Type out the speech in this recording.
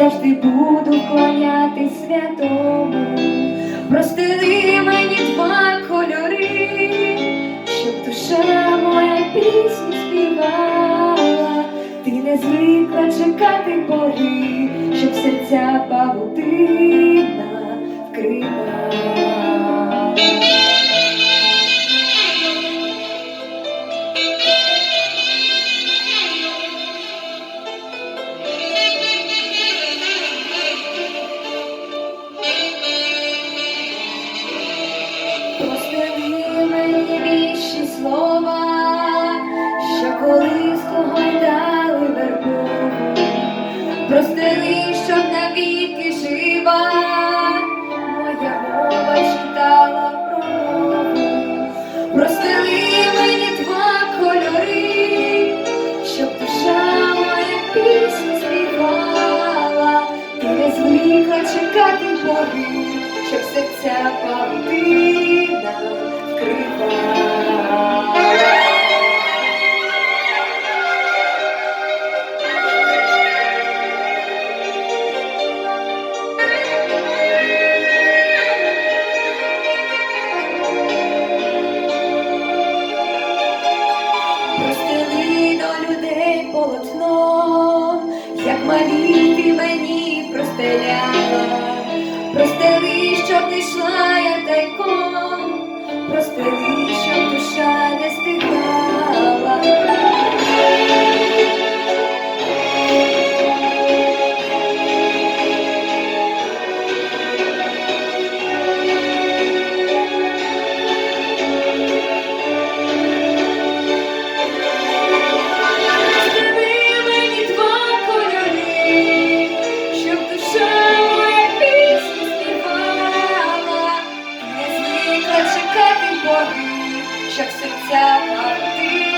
завжди буду вклонятись святому. Простили мені два кольори, щоб душа моя пісню співала. Ти не звикла чекати пори, щоб серця павутина Вічні слова, що колись погойдали вербу. Простили, щоб навіки жива, моя мова читала промову. Простили мені два кольори, щоб душа моя пісню співала. Не звикла чекати пори, щоб серця павутина ти мені простеляла, простели, щоб céu.